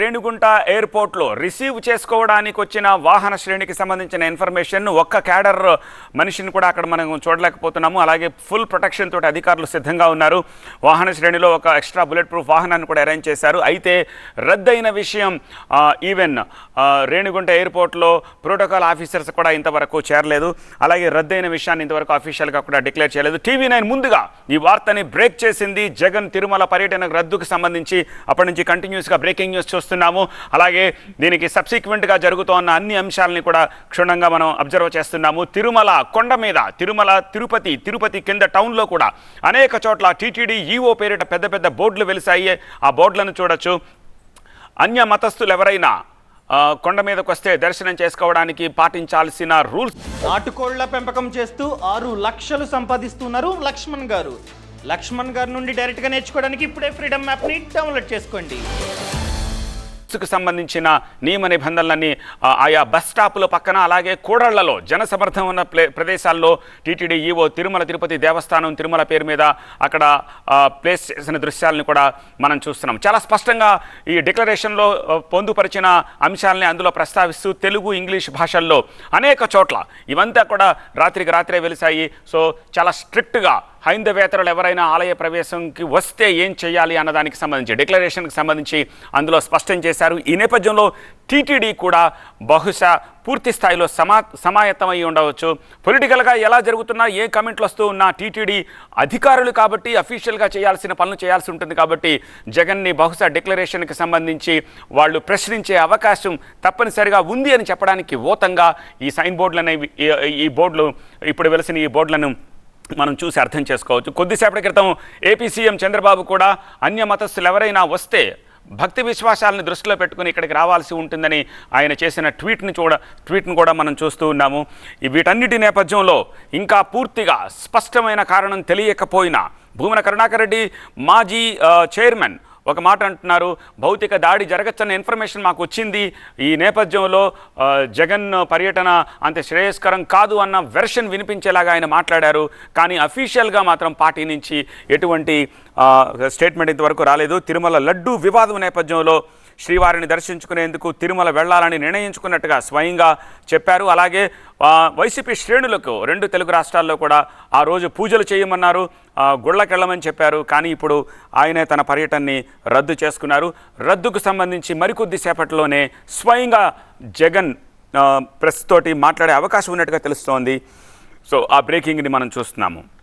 రేణిగుంట ఎయిర్పోర్ట్లో రిసీవ్ చేసుకోవడానికి వచ్చిన వాహన శ్రేణికి సంబంధించిన ఇన్ఫర్మేషన్ ఒక్క క్యాడర్ మనిషిని కూడా అక్కడ మనం చూడలేకపోతున్నాము. అలాగే ఫుల్ ప్రొటెక్షన్ తోటి అధికారులు సిద్ధంగా ఉన్నారు. వాహన శ్రేణిలో ఒక ఎక్స్ట్రా బుల్లెట్ ప్రూఫ్ వాహనాన్ని కూడా అరేంజ్ చేశారు. అయితే రద్దయిన విషయం ఈవెన్ రేణుగుంట ఎయిర్పోర్ట్లో ప్రోటోకాల్ ఆఫీసర్స్ కూడా ఇంతవరకు చేరలేదు. అలాగే రద్దయిన విషయాన్ని ఇంతవరకు అఫీషియల్గా కూడా డిక్లేర్ చేయలేదు. టీవీ నైన్ ముందుగా ఈ వార్తని బ్రేక్ చేసింది జగన్ తిరుమల పర్యటన రద్దుకు సంబంధించి. అప్పటి నుంచి కంటిన్యూస్గా బ్రేకింగ్ న్యూస్ చూస్తున్నాము అలాగే దీనికి సబ్సిక్వెంట్గా జరుగుతోన్న అన్ని అంశాలని కూడా క్షుణ్ణంగా మనం అబ్జర్వ్ చేస్తున్నాము. తిరుమల కొండ మీద తిరుమల తిరుపతి తిరుపతి కింద టౌన్లో కూడా అనేక చోట్ల టీటీడీ ఈఓ పేరిట పెద్ద పెద్ద బోర్డులు వెలిసాయి ఆ బోర్డులను చూడొచ్చు. అన్య మతస్థులు ఎవరైనా కొండ మీదకు వస్తే దర్శనం చేసుకోవడానికి పాటించాల్సిన రూల్స్. నాటుకోళ్ళ పెంపకం చేస్తూ ఆరు లక్షలు సంపాదిస్తున్నారు లక్ష్మణ్ గారు. లక్ష్మణ్ గారి నుండి డైరెక్ట్గా నేర్చుకోవడానికి ఇప్పుడే ఫ్రీడమ్ యాప్ని డౌన్లోడ్ చేసుకోండి. బస్సుకు సంబంధించిన నియమ నిబంధనలన్నీ ఆయా బస్ స్టాపుల పక్కన అలాగే కూడళ్ళలో జనసమర్థం ఉన్న ప్లే ప్రదేశాల్లో టీటీడీ ఈవో తిరుమల తిరుపతి దేవస్థానం తిరుమల పేరు మీద అక్కడ ప్లేస్ చేసిన దృశ్యాలను కూడా మనం చూస్తున్నాం. చాలా స్పష్టంగా ఈ డిక్లరేషన్లో పొందుపరిచిన అంశాలని అందులో ప్రస్తావిస్తూ తెలుగు ఇంగ్లీష్ భాషల్లో అనేక చోట్ల ఇవంతా కూడా రాత్రికి రాత్రే వెలిసాయి. సో చాలా స్ట్రిక్ట్గా హైందవేతరులు ఎవరైనా ఆలయ ప్రవేశంకి వస్తే ఏం చేయాలి అన్నదానికి సంబంధించి డిక్లరేషన్కి సంబంధించి అందులో స్పష్టం చేశారు. ఈ నేపథ్యంలో టీటీడీ కూడా బహుశా పూర్తి స్థాయిలో సమా సమాయత్తమై ఉండవచ్చు. పొలిటికల్గా ఎలా జరుగుతున్నా ఏ కమెంట్లు వస్తూ ఉన్నా టీటీడీ అధికారులు కాబట్టి అఫీషియల్గా చేయాల్సిన పనులు చేయాల్సి ఉంటుంది కాబట్టి జగన్ని బహుశా డిక్లరేషన్కి సంబంధించి వాళ్ళు ప్రశ్నించే అవకాశం తప్పనిసరిగా ఉంది అని చెప్పడానికి ఓతంగా ఈ సైన్ బోర్డులనే అనేవి ఈ- ఈ బోర్డులు ఇప్పుడు వెలిసిన ఈ బోర్డులను మనం చూసి అర్థం చేసుకోవచ్చు. కొద్దిసేపటి క్రితం ఏపీ సీఎం చంద్రబాబు కూడా అన్య మతస్థులు ఎవరైనా వస్తే భక్తి విశ్వాసాలను దృష్టిలో పెట్టుకుని ఇక్కడికి రావాల్సి ఉంటుందని ఆయన చేసిన ట్వీట్ని చూడ ట్వీట్ను కూడా మనం చూస్తూ ఉన్నాము. వీటన్నిటి నేపథ్యంలో ఇంకా పూర్తిగా స్పష్టమైన కారణం తెలియకపోయినా భూమన కరుణాకర్ రెడ్డి మాజీ చైర్మన్ ఒక మాట అంటున్నారు భౌతిక దాడి జరగచ్చన్న ఇన్ఫర్మేషన్ మాకు వచ్చింది. ఈ నేపథ్యంలో జగన్ పర్యటన అంత శ్రేయస్కరం కాదు అన్న వెర్షన్ వినిపించేలాగా ఆయన మాట్లాడారు. కానీ అఫీషియల్గా మాత్రం పార్టీ నుంచి ఎటువంటి స్టేట్మెంట్ ఇంతవరకు రాలేదు. తిరుమల లడ్డు వివాదం నేపథ్యంలో శ్రీవారిని దర్శించుకునేందుకు తిరుమల వెళ్ళాలని నిర్ణయించుకున్నట్టుగా స్వయంగా చెప్పారు. అలాగే వైసీపీ శ్రేణులకు రెండు తెలుగు రాష్ట్రాల్లో కూడా ఆ రోజు పూజలు చేయమన్నారు. గుళ్ళకెళ్ళమని చెప్పారు. కానీ ఇప్పుడు ఆయనే తన పర్యటనని రద్దు చేసుకున్నారు. రద్దుకు సంబంధించి మరికొద్ది సేపట్లోనే స్వయంగా జగన్ ప్రెస్ తోటి మాట్లాడే అవకాశం ఉన్నట్టుగా తెలుస్తోంది. సో ఆ బ్రేకింగ్ని మనం చూస్తున్నాము.